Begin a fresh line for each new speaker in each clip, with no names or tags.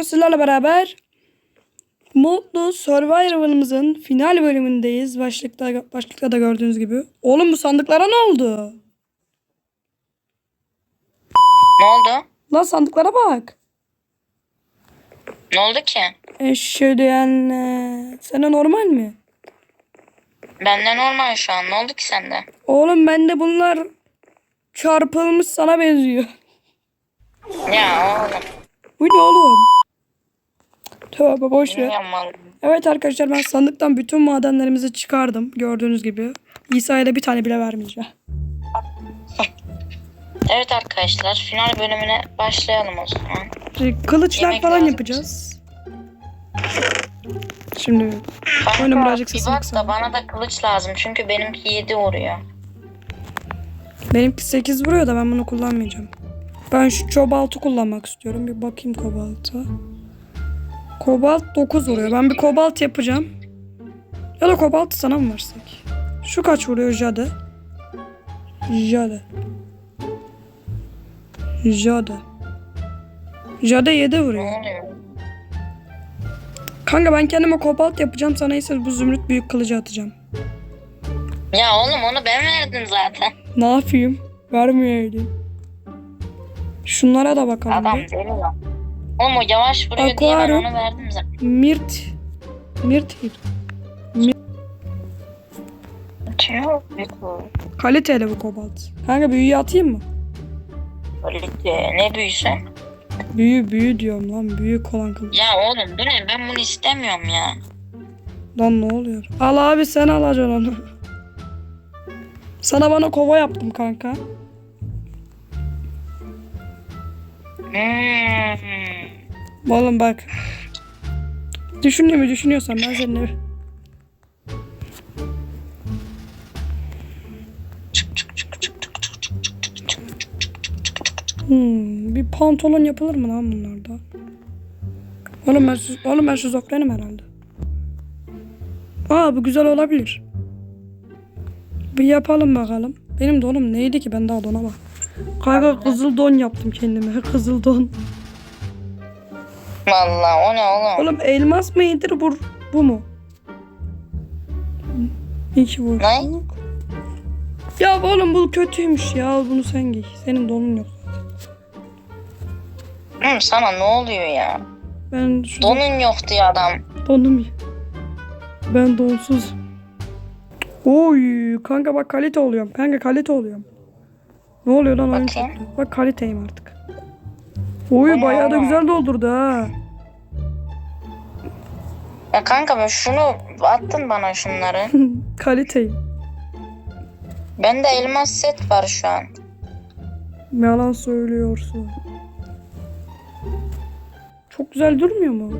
Bugün sizlerle beraber Mutlu Survivor'ımızın final bölümündeyiz. Başlıkta, başlıkta da gördüğünüz gibi. Oğlum bu sandıklara ne oldu?
Ne oldu?
Lan sandıklara bak.
Ne oldu ki?
Eşhedüen Sana normal mi?
Bende normal şu an. Ne oldu ki sende?
Oğlum bende bunlar çarpılmış sana benziyor.
Ya oğlum.
Bu ne oğlum? Tövbe boş ver. Evet arkadaşlar ben sandıktan bütün madenlerimizi çıkardım. Gördüğünüz gibi. İsa'ya da bir tane bile vermeyeceğim.
Evet arkadaşlar final bölümüne başlayalım o zaman.
Şimdi Kılıçlar
Yemek
falan
lazım.
yapacağız. Şimdi
Kanka,
Oyunun birazcık
bir
sesini
bak
kısalım.
da bana da kılıç lazım. Çünkü benimki 7 vuruyor.
benimki 8 vuruyor da ben bunu kullanmayacağım. Ben şu kobaltı kullanmak istiyorum. Bir bakayım kobalta. Kobalt 9 vuruyor. Ben bir kobalt yapacağım. Ya da kobaltı sana mı versek? Şu kaç vuruyor Jade? Jade. Jade. Jade 7
Ne
vuruyor. Kanka ben kendime kobalt yapacağım. Sana ise bu zümrüt büyük kılıcı atacağım.
Ya oğlum onu ben verdim zaten.
Ne yapayım? Vermeyeydim. Şunlara da bakalım.
Adam deli lan. Oğlum o yavaş vuruyor diye ben
Aquarium.
onu verdim zaten.
Mirt.
Bu.
Kaliteli bu kobalt. Kanka büyüyü atayım mı?
Kalite. Ne büyüsü?
Büyü büyü diyorum lan. Büyük olan kılıç.
Ya oğlum bu ne? Ben bunu istemiyorum ya.
Lan ne oluyor? Al abi sen alacaksın onu. Sana bana kova yaptım kanka.
Hmm.
Oğlum bak. Düşündüğümü düşünüyorsan ben seninle... Hmm, bir pantolon yapılır mı lan bunlarda? Oğlum ben, oğlum ben şizofrenim herhalde. Aa bu güzel olabilir. Bir yapalım bakalım. Benim donum neydi ki ben daha dona bak. Kanka kızıl don yaptım kendime. Kızıl don.
Vallahi o ne oğlum?
Oğlum elmas mıydır bu, bu mu? İki bu.
Ne?
Ya oğlum bu kötüymüş ya. Bunu sen giy. Senin donun yok.
Oğlum sana ne oluyor ya?
Ben şu
Donun yok diyor adam.
donum. Ben donsuz. Oy kanka bak kalite oluyorum. Kanka kalite oluyorum. Ne oluyor lan oyun
Bakayım.
çöktü. Bak kaliteyim artık. Oy bayağı da güzel doldurdu ha.
Ya kanka ben şunu attın bana şunları.
kaliteyim.
Bende elmas set var şu an.
Yalan söylüyorsun. Çok güzel durmuyor mu?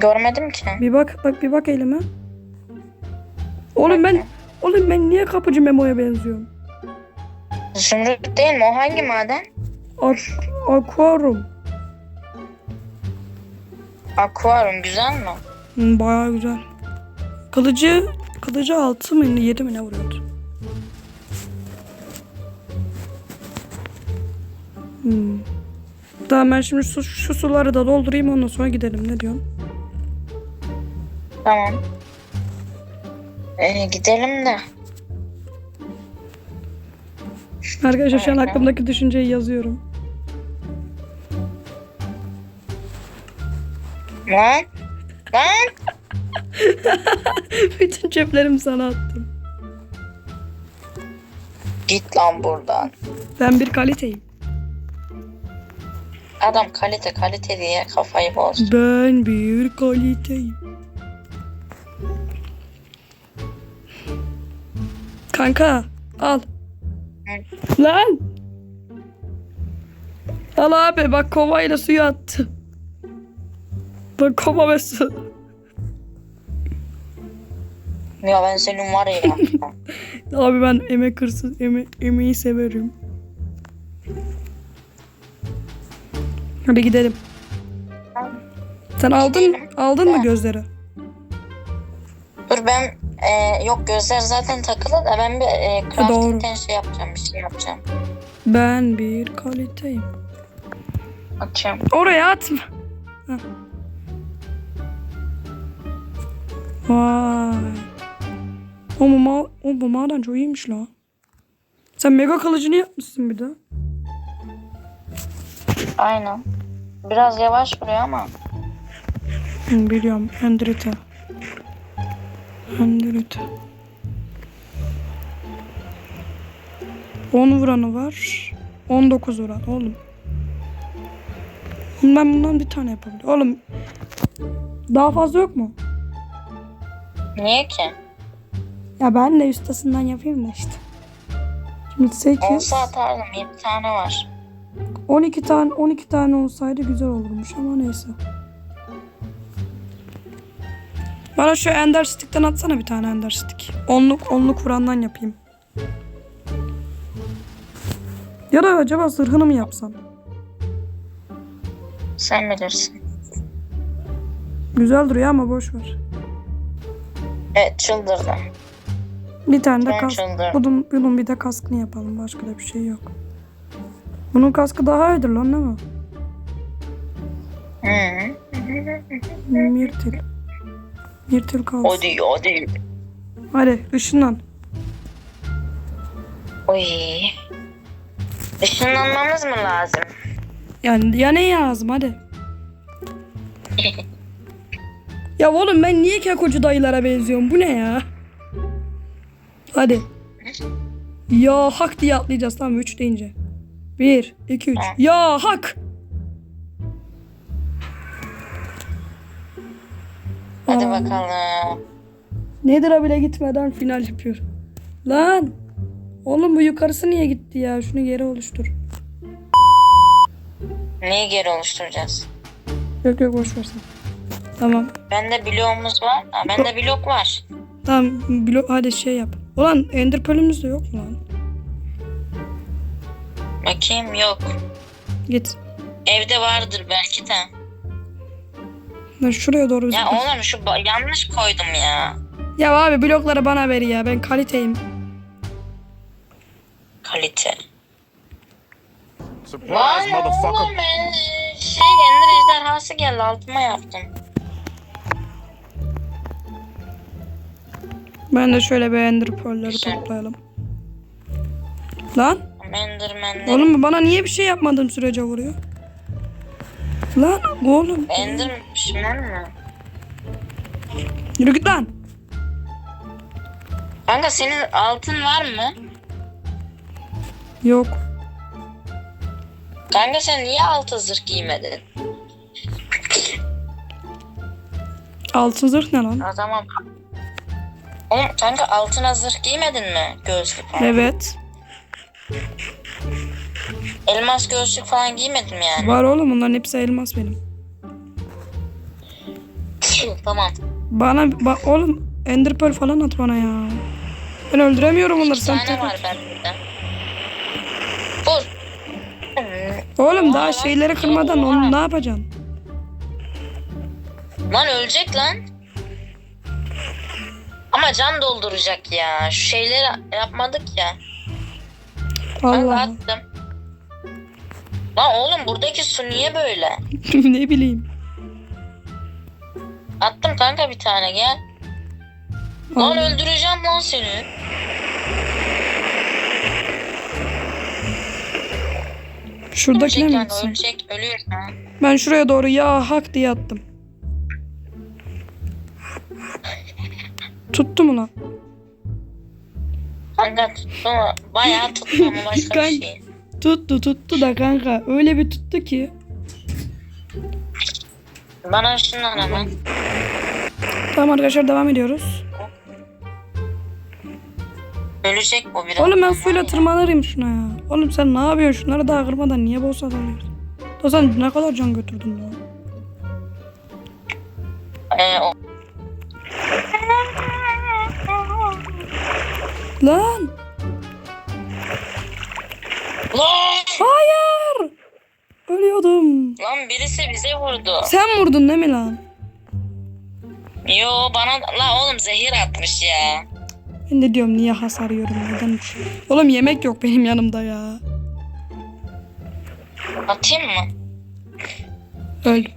Görmedim ki.
Bir bak bak bir bak elime. Oğlum ben oğlum ben niye kapıcı Memo'ya benziyorum?
Zümrüt değil mi? O hangi maden?
Ak akvaryum.
Aquarium güzel mi?
Hmm, bayağı güzel. Kılıcı kılıcı 6 mı 7 mi ne vuruyordu? Hmm. Tamam ben şimdi şu, şu suları da doldurayım ondan sonra gidelim ne diyorsun?
Tamam. Ee, gidelim de.
Arkadaşlar şu an aklımdaki düşünceyi yazıyorum.
Lan. Lan.
Bütün ceplerimi sana attım.
Git lan buradan.
Ben bir kaliteyim.
Adam kalite kalite diye kafayı bozdu.
Ben bir kaliteyim. Kanka al. Lan. Al abi bak kovayla suyu attı. Bak kova ve su.
Ya ben senin var ya.
Abi ben emek hırsız, eme emeği severim. Hadi gidelim. Sen aldın aldın mı gözleri?
Dur ben e, yok gözler zaten takılı da ben bir e, crafting'den şey yapacağım bir şey yapacağım.
Ben bir kaliteyim.
Atıyorum.
Oraya atma. Heh. Vay. O, bu ma o bu maden çok iyiymiş la. Sen mega kalıcını yapmışsın bir de.
Aynen. Biraz yavaş vuruyor ama.
Hı, biliyorum. Hendrita. Hendrita. 10 vuranı var. 19 vuran oğlum. Ben bundan bir tane yapabilirim. Oğlum daha fazla yok mu?
Niye ki?
Ya ben de ustasından yapayım da işte. Şimdi 8,
Olsa atardım. 7 tane var.
12 tane 12 tane olsaydı güzel olurmuş ama neyse. Bana şu Ender Stick'ten atsana bir tane Ender Stick. Onluk onluk vurandan yapayım. Ya da acaba zırhını mı yapsam?
Sen bilirsin.
Güzel duruyor ama boş ver.
Evet çıldırdım.
Bir tane de
Ben
kask.
çıldırdım.
Bunun, bunun bir de kaskını yapalım. Başka da bir şey yok. Bunun kaskı daha iyidir lan değil mi?
Hı.
Mirtil. Mirtil kalsın.
O değil o değil.
Hadi ışınlan.
Oy. Işınlanmamız mı lazım?
Yani ya ne lazım hadi. ya oğlum ben niye kekocu dayılara benziyorum? Bu ne ya? Hadi. Ya hak diye atlayacağız tamam 3 deyince. 1, 2, 3. Ya hak.
Hadi
Aa.
bakalım.
Nedir'a bile gitmeden final yapıyor. Lan. Oğlum bu yukarısı niye gitti ya? Şunu geri oluştur.
Neyi geri oluşturacağız?
Yok yok boş versin. Tamam.
Bende bloğumuz var. Ha, bende blok var.
Tamam blok hadi şey yap. Ulan Ender Pearl'ümüz de yok mu lan?
Bakayım yok.
Git.
Evde vardır belki de.
Lan şuraya doğru
Ya
zıpla.
oğlum şu yanlış koydum ya.
Ya abi blokları bana ver ya. Ben kaliteyim.
Kalite.
Surprise,
Lan
motherfucker.
oğlum ben şey Ender ejderhası geldi altıma yaptım.
Ben de şöyle bir Ender Pearl'leri
Güzel.
toplayalım. Lan
Enderman'den.
oğlum bana niye bir şey yapmadığım sürece vuruyor? Lan oğlum.
Enderman mi?
Yürü git lan.
Kanka senin altın var mı?
Yok.
Kanka sen niye altı zırh giymedin?
Altın zırh ne lan?
O zaman... Oğlum kanka altına zırh giymedin mi? Gözlük falan.
Evet.
Elmas gözlük falan giymedin mi yani?
Var oğlum bunların hepsi elmas benim.
tamam.
Bana bak oğlum Ender Pearl falan at bana ya. Ben öldüremiyorum onları sen tek
var bende. Vur.
Oğlum daha
Aa,
şeyleri kırmadan
oha.
onu ne yapacaksın?
Lan ölecek lan. Ama can dolduracak ya. Şu şeyleri yapmadık ya.
Allah.
attım. Lan oğlum buradaki su niye böyle?
ne bileyim.
Attım kanka bir tane gel. Lan
Allah.
öldüreceğim lan seni.
Şuradakine
Ölecek
mi
ölecek ölüyor.
Ben şuraya doğru ya hak diye attım. Tuttu mu lan?
Kanka tuttu mu? Bayağı tuttu ama başka bir
Kanka.
şey.
Tuttu tuttu da kanka. Öyle bir tuttu ki.
Bana şundan hemen.
Tamam arkadaşlar devam ediyoruz.
Ölecek bu biraz.
Oğlum ben suyla tırmanırım şuna ya. Oğlum sen ne yapıyorsun? Şunları daha kırmadan niye bossa dalıyorsun? Da sen ne kadar can götürdün lan?
Ee, o.
Lan!
Lan!
Hayır! Ölüyordum.
Lan birisi bize vurdu.
Sen vurdun değil mi lan?
Yo bana la oğlum zehir atmış ya.
Ben de diyorum niye hasar yiyorum neden? Oğlum yemek yok benim yanımda ya.
Atayım mı?
Öldüm.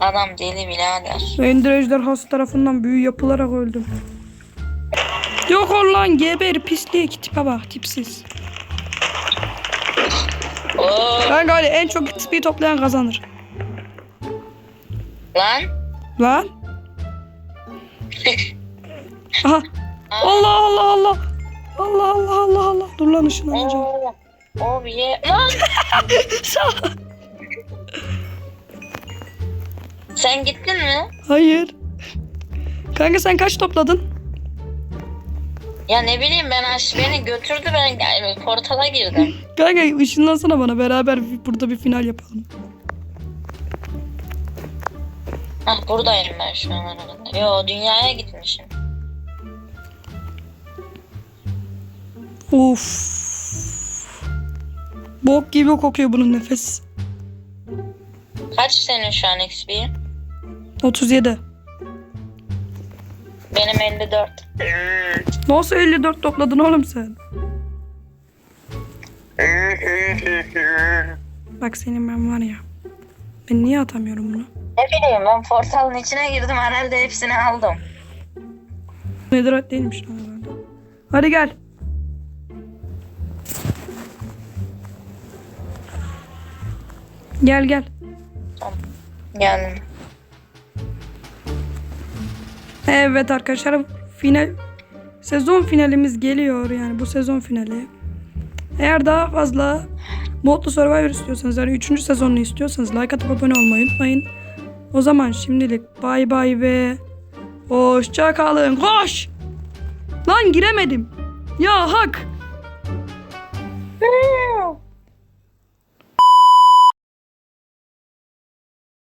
Adam deli birader.
Ender ejderhası tarafından büyü yapılarak öldüm. Yok ol lan geber pislik tipe bak tipsiz.
Oo,
Kanka öyle en çok XP toplayan kazanır.
lan.
Lan. Aha. Allah Allah Allah. Allah Allah Allah Allah. Dur lan ışınlanacağım.
Oo. O bir ye. Lan sen gittin mi?
Hayır. Kanka sen kaç topladın?
Ya ne bileyim ben aş beni götürdü ben yani portala girdim.
Kanka ışınlansana bana beraber bir- burada bir final yapalım.
Hah buradayım ben şu an arada. Yo dünyaya gitmişim.
Of. Bok gibi kokuyor bunun nefes.
Kaç senin şu an XP'in?
37.
Benim 54.
Nasıl 54 topladın oğlum sen? Bak senin ben var ya. Ben niye atamıyorum bunu?
Ne bileyim ben portalın içine girdim herhalde hepsini aldım.
Netherite değilmiş lan herhalde. Hadi gel. Gel gel.
Geldim.
Evet arkadaşlar final sezon finalimiz geliyor yani bu sezon finali. Eğer daha fazla Modlu Survivor istiyorsanız yani 3. sezonunu istiyorsanız like atıp abone olmayı unutmayın. O zaman şimdilik bay bay ve hoşça kalın. Koş! Lan giremedim. Ya hak.